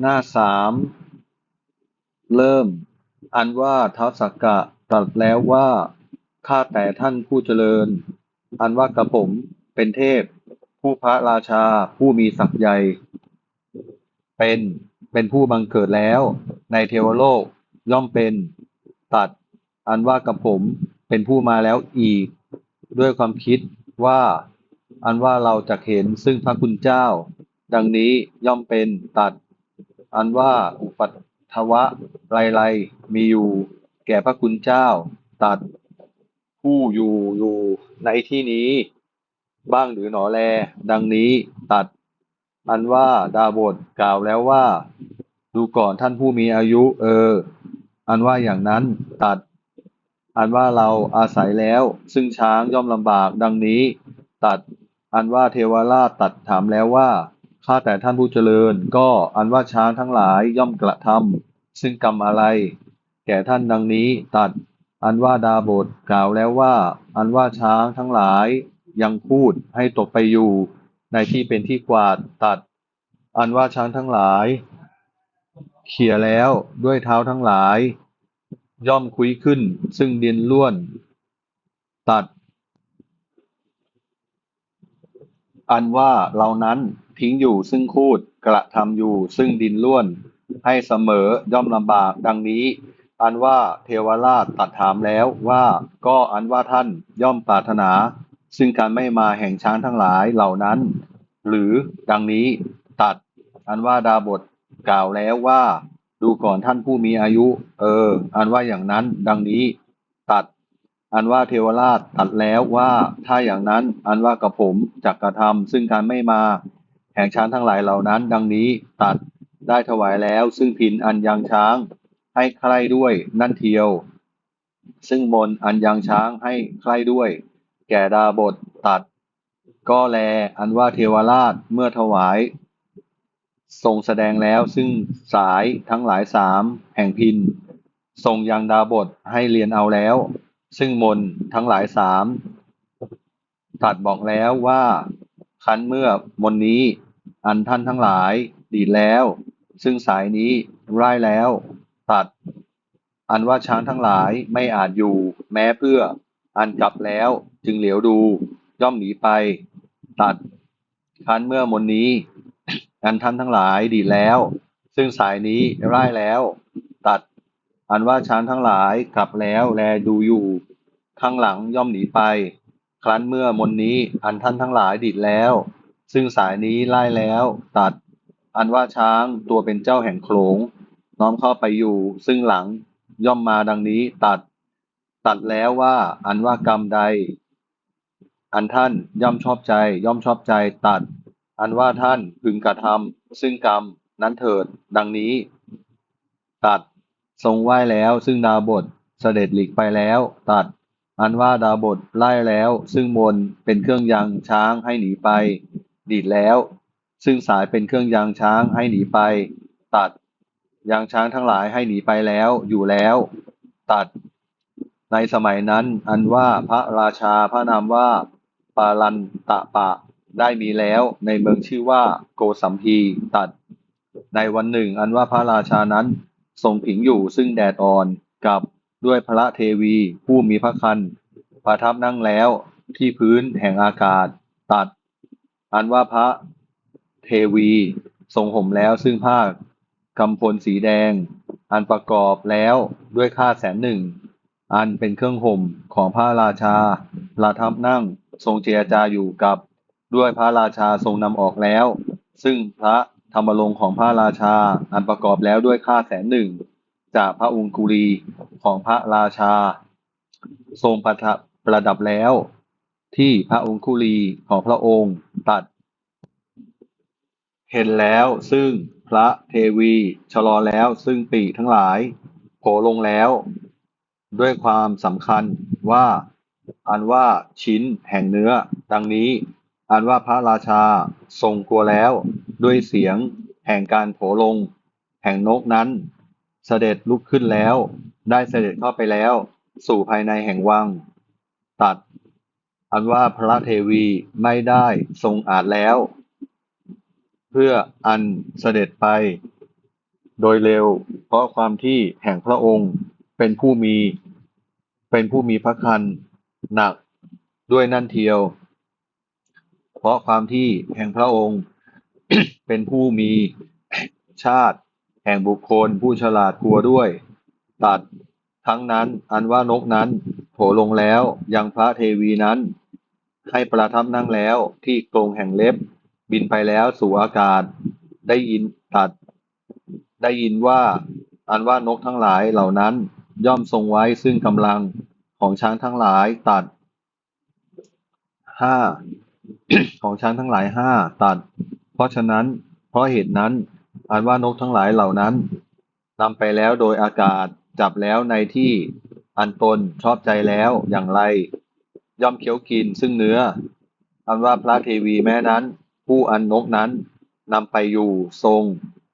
หน้าสามเริ่ม อันว่าท้าวสักกะตรัสแล้วว่า ข้าแต่ท่านผู้เจริญ อันว่ากระผมเป็นเทพ ผู้พระราชาผู้มีศักย์ใหญ่ เป็นเป็นผู้บังเกิดแล้ว ในเทวโลกย่อมเป็นตัด อันว่ากระผมเป็นผู้มาแล้วอีก ด้วยความคิดว่า อันว่าเราจะเห็นซึ่งพระคุณเจ้า ดังนี้ย่อมเป็นตัด อันว่าอุปัตถวะไรไรมีอยู่ แก่พระคุณเจ้า ตัดผู้อยู่อยู่ในที่นี้ บ้างหรือหนอแล ดังนี้ตัด อันว่าดาบทกล่าวแล้วว่า ดูก่อนท่านผู้มีอายุ เออ อันว่าอย่างนั้นตัด อันว่าเราอาศัยแล้ว ซึ่งช้างย่อมลำบาก ดังนี้ ตัด อันว่าเทวราชตัดถามแล้วว่า ข้าแต่ท่านผู้เจริญ ก็อันว่าช้างทั้งหลายย่อมกระทำซึ่งกรรมอะไร แก่ท่านดังนี้ตัด อันว่าดาบทกล่าวแล้วว่า อันว่าช้างทั้งหลายยังพูดให้ตกไปอยู่ ในที่เป็นที่กวาดตัด อันว่าช้างทั้งหลายเขี่ยแล้วด้วยเท้าทั้งหลาย ย่อมคุยขึ้น ซึ่งดินล้วน ตัด อันว่าเรานั้น ทิ้งอยู่ซึ่งคูดกระทำอยู่ซึ่งดินล้วน ให้เสมอย่อมลำบากดังนี้ อันว่าเทวราชตัดถามแล้วว่าก็อันว่าท่านย่อมปรารถนา ซึ่งการไม่มาแห่งช้างทั้งหลายเหล่านั้น หรือดังนี้ตัด อันว่าดาบทกล่าวแล้วว่า ดูก่อนท่านผู้มีอายุ เออ อันว่าอย่างนั้น ดังนี้ ตัด อันว่าเทวราชตัดแล้วว่าถ้าอย่างนั้น อันว่ากับผมจักกระทำซึ่งการไม่มา แห่งช้างทั้งหลายเหล่านั้น ดังนี้ตัดได้ถวายแล้ว ซึ่งพินอันยังช้างให้ใคร่ด้วยนั่นเทียว ซึ่งมนต์อันยังช้างให้ใคร่ด้วย แก่ดาบทตัด ก็แลอันว่าเทวราชเมื่อถวาย ทรงแสดงแล้วซึ่งสายทั้งหลายสามแห่งพินทรงยังดาบทให้เรียนเอาแล้ว ซึ่งมนต์ทั้งหลายสามตัดบอกแล้วว่าคันเมื่อมนนี้ อันท่านทั้งหลายดีแล้ว ซึ่งสายนี้ไร้แล้ว ตัด อันว่าช้างทั้งหลายไม่อาจอยู่ แม้เพื่อ อันกลับแล้วจึงเหลียวดูย่อมหนีไป ตัดคันเมื่อมนนี้ อันท่านทั้งหลายดีแล้ว ซึ่งสายนี้ไร้แล้ว ตัด อันว่าช้างทั้งหลายกลับแล้วแลดูอยู่ ข้างหลังย่อมหนีไป ครั้นเมื่อมนนี้อันท่านทั้งหลายดีดแล้ว ซึ่งสายนี้ไล่แล้วตัด อันว่าช้างตัวเป็นเจ้าแห่งโขลง น้อมเข้าไปอยู่ ซึ่งหลังย่อมมาดังนี้ตัด ตัดแล้วว่า อันว่ากรรมใด อันท่านย่อมชอบใจ ย่อมชอบใจ ตัด อันว่าท่านพึงกระทำซึ่งกรรมนั้นเถิดดังนี้ ตัดทรงไหว้แล้วซึ่งดาบทเสด็จหลีกไปแล้ว ตัด อันว่าดาบทไล่แล้ว ซึ่งมนเป็นเครื่องยังช้างให้หนีไป ดีดแล้ว ซึ่งสายเป็นเครื่องยางช้างให้หนีไป ตัด ยางช้างทั้งหลายให้หนีไปแล้ว อยู่แล้ว ตัด ในสมัยนั้น อันว่าพระราชาพระนามว่า ปาลันตะปะได้มีแล้วในเมืองชื่อว่าโกสัมพีตัด ในวันหนึ่ง อันว่าพระราชานั้นทรงผิงอยู่ซึ่งแดดอ่อนกับด้วยพระเทวีผู้มีพระคันประทับนั่งแล้วที่พื้นแห่งอากาศ ตัด อันว่าพระเทวีทรงห่มแล้วซึ่งผ้ากำพลสีแดง อันประกอบแล้วด้วยค่าแสนหนึ่ง อันเป็นเครื่องห่มของพระราชาประทับนั่งทรงเจรจาอยู่กับด้วยพระราชาทรงนำออกแล้ว ซึ่งพระธรรมรงของพระราชา อันประกอบแล้วด้วยค่าแสนหนึ่ง จากพระองคุลีของพระราชา ทรงประทับประดับแล้ว ที่พระองคุลีของพระองค์ตัด เห็นแล้วซึ่งพระเทวีชะลอแล้วซึ่งปีทั้งหลายโผลงแล้ว ด้วยความสำคัญว่า อันว่าชิ้นแห่งเนื้อ ดังนี้ อันว่าพระราชาทรงกลัวแล้วด้วยเสียงแห่งการโผลง แห่งนกนั้น เสด็จลุกขึ้นแล้ว ได้เสด็จเข้าไปแล้ว สู่ภายในแห่งวัง ตัด อันว่าพระเทวีไม่ได้ทรงอาจแล้ว เพื่ออันเสด็จไปโดยเร็ว เพราะความที่แห่งพระองค์เป็นผู้มี เป็นผู้มีพระคันหนักด้วยนั่นเทียว เพราะความที่แห่งพระองค์ เป็นผู้มีชาติแห่งบุคคลผู้ฉลาดกลัวด้วย ตัดทั้งนั้นอันว่านกนั้น โผลงแล้ว ยังพระเทวีนั้น ให้ประทับนั่งแล้วที่กรงแห่งเล็บ บินไปแล้วสู่อากาศ ได้ยินตัด ได้ยินว่า อันว่านกทั้งหลายเหล่านั้นย่อมทรงไว้ซึ่งกำลังของช้างทั้งหลายตัดห้าของช้างทั้งหลายห้าตัด เพราะฉะนั้น เพราะเหตุนั้น อันว่านกทั้งหลายเหล่านั้นนำไปแล้วโดยอากาศจับแล้วในที่ อันตนชอบใจแล้วอย่างไร ย่อมเคี้ยวกินซึ่งเนื้อ อันว่าพระเทวีแม้นั้น ผู้อันนกนั้นนำไปอยู่ทรง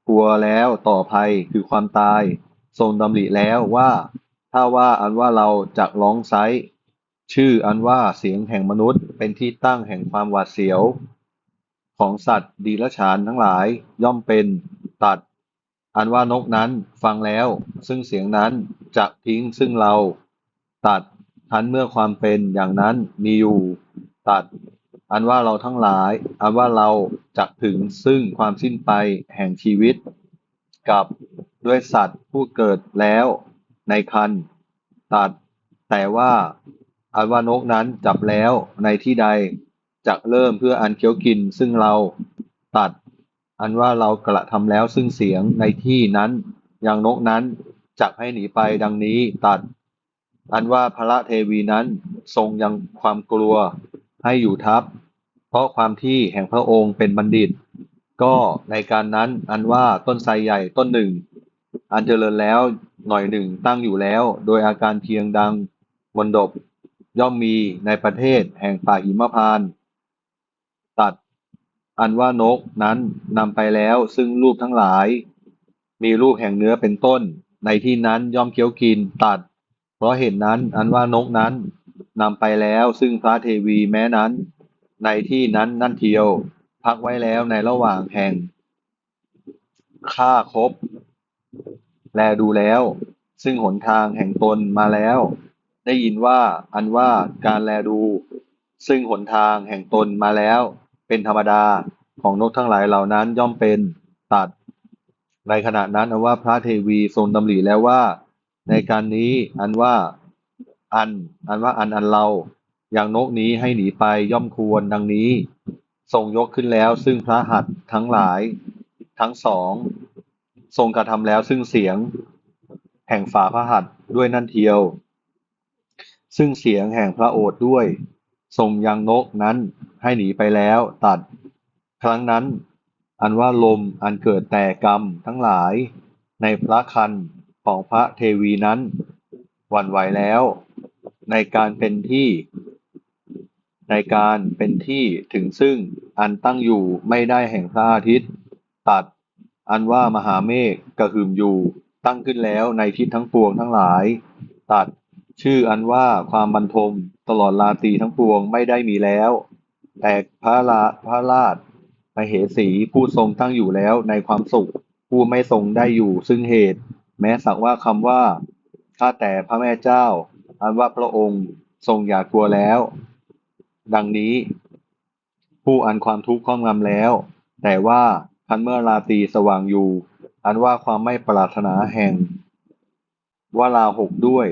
กลัวแล้วต่อภัยคือความตาย ทรงดำริแล้วว่า ถ้าว่าอันว่าเราจะร้องไซชื่ออันว่าเสียงแห่งมนุษย์เป็นที่ตั้งแห่งความหวาดเสียว ของสัตว์ดีละฉานทั้งหลายย่อมเป็นตัด อันว่านกนั้นฟังแล้ว ซึ่งเสียงนั้นจะทิ้งซึ่งเรา ตัดทันเมื่อความเป็นอย่างนั้นมีอยู่ ตัด อันว่าเราทั้งหลาย อันว่าเราจะถึงซึ่งความสิ้นไปแห่งชีวิต กับด้วยสัตว์ผู้เกิดแล้วในคันตัด แต่ว่าอันว่านกนั้นจับแล้วในที่ใดจะเริ่มเพื่ออันเคี้ยวกินซึ่งเราตัด อันว่าเรากระทำแล้วซึ่งเสียงในที่นั้นอย่างนกนั้นจักให้หนีไปดังนี้ตัด อันว่าพระเทวีนั้นทรงยังความกลัวให้อยู่ทับ เพราะความที่แห่งพระองค์เป็นบัณฑิต ก็ในการนั้นอันว่าต้นไทรใหญ่ต้นหนึ่ง อันเจริญแล้วหน่อยหนึ่งตั้งอยู่แล้ว โดยอาการเพียงดังมนดบย่อมมีในประเทศแห่งป่าหิมพานต์ตัด อันว่านกนั้นนำไปแล้วซึ่งรูปทั้งหลาย มีรูปแห่งเนื้อเป็นต้น ในที่นั้นย่อมเคี้ยวกินตัด เพราะเหตุนั้นอันว่านกนั้นนำไปแล้วซึ่งพระเทวีแม้นั้น ในที่นั้นนั่นเทียว พักไว้แล้วในระหว่างแห่งฆ่าครบ แลดูแล้ว ซึ่งหนทางแห่งตนมาแล้ว ได้ยินว่าอันว่าการแลดู ซึ่งหนทางแห่งตนมาแล้ว เป็นธรรมดาของนกทั้งหลายเหล่านั้นย่อมเป็นตัด ในขณะนั้นอันว่าพระเทวีทรงดำริแล้วว่า ในการนี้อันว่าอัน อันว่าอันอันเราอย่างนกนี้ให้หนีไปย่อมควรดังนี้ ทรงยกขึ้นแล้ว ซึ่งพระหัตถ์ทั้งหลาย ทั้งสอง ทรงกระทำแล้วซึ่งเสียง แห่งฝาพระหัตถ์ด้วยนั่นเทียว ซึ่งเสียงแห่งพระโอษฐ์ด้วย ทรงยังนกนั้นให้หนีไปแล้วตัด ครั้งนั้น อันว่าลมอันเกิดแต่กรรมทั้งหลาย ในพระคันของพระเทวีนั้นหวั่นไหวแล้ว ในการเป็นที่ ในการเป็นที่ถึงซึ่งอันตั้งอยู่ไม่ได้แห่งพระอาทิตย์ ตัด อันว่ามหาเมฆกระหึ่มอยู่ตั้งขึ้นแล้วในทิศทั้งปวงทั้งหลาย ตัดชื่ออันว่าความบรรทม ตลอดราตรีทั้งปวงไม่ได้มีแล้ว แต่พระลาพระราชมเหสีผู้ทรงตั้งอยู่แล้วในความสุข ผู้ไม่ทรงได้อยู่ซึ่งเหตุ แม้สักว่าคำว่าข้าแต่พระแม่เจ้า อันว่าพระองค์ทรงอย่ากลัวแล้ว ดังนี้ ผู้อันความทุกข์ครอบงำแล้ว แต่ว่าคันเมื่อราตรีสว่างอยู่ อันว่าความไม่ปรารถนาแห่งว่าลาหกด้วย